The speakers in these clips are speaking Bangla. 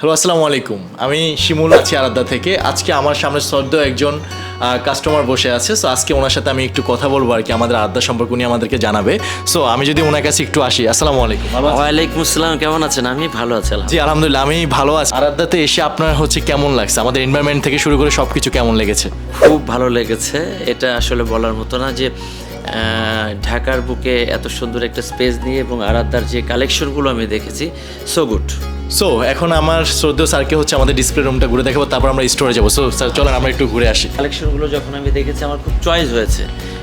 হ্যালো আসসালামু আলাইকুম। আমি শিমুল আছি আরাধ্যা থেকে। আজকে আমার সামনে শ্রদ্ধ একজন কাস্টমার বসে আছে। সো আজকে ওনার সাথে আমি একটু কথা বলব আর কি আমাদের আড্ডা সম্পর্ক নিয়ে আমাদেরকে জানাবে। সো আমি যদি ওনার কাছে একটু আসি আসসালামু আলাইকুম? ওয়ালাইকুম আসসালাম কেমন আছেন? আমি ভালো আছি জি আলহামদুলিল্লাহ আমি ভালো আছি। আরাধ্যাতে এসে আপনার হচ্ছে কেমন লাগছে? আমাদের এনভায়রনমেন্ট থেকে শুরু করে সব কিছু কেমন লেগেছে? খুব ভালো লেগেছে। এটা আসলে বলার মতো না যে ঢাকার বুকে এত সুন্দর একটা স্পেস নিয়ে এবং আরাধ্যার যে কালেকশনগুলো আমি দেখেছি সো গুড সো এখন আমার শ্রদ্ধেয় স্যারকে হচ্ছে আমাদের ডিসপ্লে রুমটা ঘুরে দেখাবো তারপর আমরা স্টোরে যাব। সো স্যার চলেন আমরা একটু ঘুরে আসি। কালেকশনগুলো যখন আমি দেখেছি আমার খুব চয়েস হয়েছে।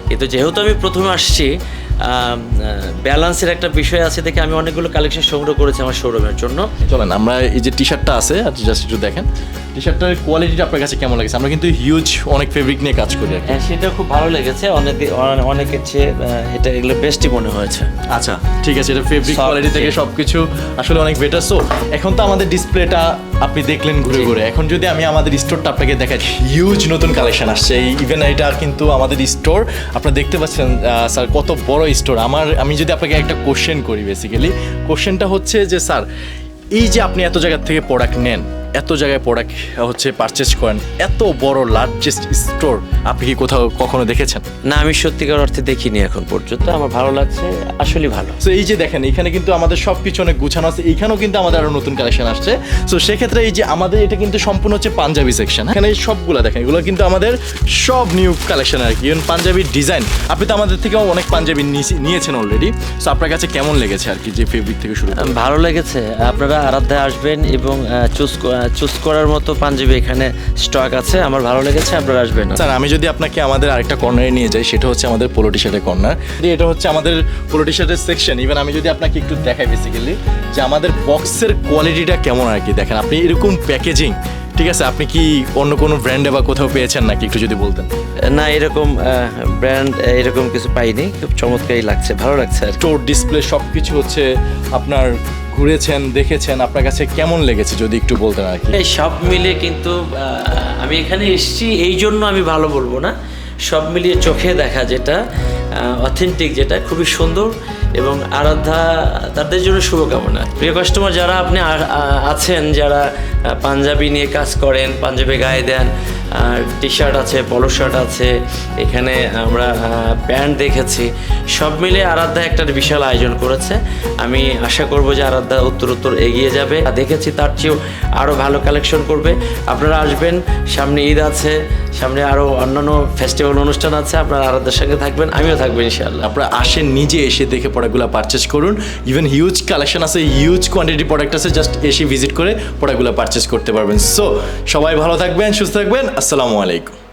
কিন্তু যেহেতু আমি প্রথমে আসছি ব্যালেন্সের একটা বিষয় আছে দেখে আমি অনেকগুলো কালেকশন সংগ্রহ করেছি আমার শোরুমের জন্য। চলেন আমরা এই যে টি শার্টটা আছে আর জাস্ট একটু দেখেন। টি শার্টটার কোয়ালিটিটা আপনার কাছে কেমন লাগছে? আমরা কিন্তু হিউজ অনেক ফেব্রিক নিয়ে কাজ করি হ্যাঁ সেটা খুব ভালো লেগেছে। অনেক অনেকের চেয়ে এটা এগুলো বেস্টই মনে হয়েছে। আচ্ছা ঠিক আছে এটা ফেব্রিক কোয়ালিটি থেকে যে- সবকিছু আসলে অনেক বেটার সো এখন তো আমাদের ডিসপ্লেটা আপনি দেখলেন ঘুরে ঘুরে। এখন যদি আমি আমাদের স্টোরটা আপনাকে দেখাই হিউজ নতুন কালেকশন আসছে। এই ইভেন এটা কিন্তু আমাদের স্টোর আপনারা দেখতে পাচ্ছেন স্যার কত বড় স্টোর আমার আমি যদি আপনাকে একটা কোশ্চেন করি বেসিক্যালি কোশ্চেনটা হচ্ছে যে স্যার এই যে আপনি এত জায়গার থেকে প্রোডাক্ট নেন এত জায়গায় প্রোডাক্ট হচ্ছে পারচেস করেন এত বড় লার্জেস্ট স্টোর আপনি কি কোথাও কখনো দেখেছেন? না আমি সত্যিকার অর্থে দেখিনি এখন পর্যন্ত আমার ভালো লাগছে আসলে ভালো। তো এই যে দেখেন এখানে কিন্তু আমাদের সব কিছু অনেক গুছানো আছে এখানেও কিন্তু আমাদের আরও নতুন কালেকশন আসছে। সো সেক্ষেত্রে এই যে আমাদের এটা কিন্তু সম্পূর্ণ হচ্ছে পাঞ্জাবি সেকশন এখানে সবগুলো দেখেন এগুলো কিন্তু আমাদের সব নিউ কালেকশন আর কি। ইভেন পাঞ্জাবির ডিজাইন আপনি তো আমাদের থেকেও অনেক পাঞ্জাবি নিয়েছেন অলরেডি সো আপনার কাছে কেমন লেগেছে আর কি যে ফেব্রিক থেকে শুরু ভালো লেগেছে আপনারা আরাধ্যায় আসবেন এবং চুজ চুজ করার মতো পাঞ্জাবি এখানে স্টক আছে। আমার ভালো লেগেছে আপনারা আসবেন। স্যার আমি যদি আপনাকে আমাদের আরেকটা কর্নারে নিয়ে যাই সেটা হচ্ছে আমাদের পোলো টি শার্টের কর্নার এটা হচ্ছে আমাদের পোলো টি শার্টের সেকশন ইভেন আমি যদি আপনাকে একটু দেখাই বেসিক্যালি যে আমাদের বক্সের কোয়ালিটিটা কেমন আর কি দেখেন। আপনি এরকম প্যাকেজিং ঠিক আছে? আপনি কি অন্য কোনো ব্র্যান্ডে বা কোথাও পেয়েছেন নাকি? একটু যদি বলতেন। না এরকম ব্র্যান্ড এরকম কিছু পাইনি। খুব চমৎকারই লাগছে ভালো লাগছে আর স্টোর ডিসপ্লে সব কিছু হচ্ছে আপনার ঘুরেছেন, দেখেছেন, আপনার কাছে কেমন লেগেছে যদি একটু বলতেন আর কি? সব মিলে কিন্তু আমি এখানে এসেছি, এই জন্য আমি ভালো বলব না। সব মিলিয়ে চোখে দেখা যেটা অথেন্টিক যেটা, খুবই সুন্দর এবং আরাধ্যা তাদের জন্য শুভকামনা। প্রিয় কাস্টমার যারা আপনি আছেন, যারা পাঞ্জাবি নিয়ে কাজ করেন, পাঞ্জাবি গায়ে দেন আর টি শার্ট আছে পলো শার্ট আছে, এখানে আমরা প্যান্ট দেখেছি। সব মিলে আরাধ্যা একটা বিশাল আয়োজন করেছে। আমি আশা করব যে আরাধ্যা উত্তর উত্তর এগিয়ে যাবে। দেখেছি তার চেয়েও আরও ভালো কালেকশন করবে। আপনারা আসবেন, সামনে ঈদ আছে সামনে আরও অন্যান্য ফেস্টিভ্যাল অনুষ্ঠান আছে, আপনারা আরাধ্যার সঙ্গে থাকবেন, আমিও থাকব ইনশাল্লাহ আপনারা আসেন, নিজে এসে দেখে প্রোডাক্টগুলো পারচেস করুন। ইভেন হিউজ কালেকশন আছে হিউজ কোয়ান্টিটি প্রোডাক্ট আছে জাস্ট এসে ভিজিট করে প্রোডাক্টগুলো পারচেস করতে পারবেন। সো সবাই ভালো থাকবেন, সুস্থ থাকবেন, আসসালামু আলাইকুম।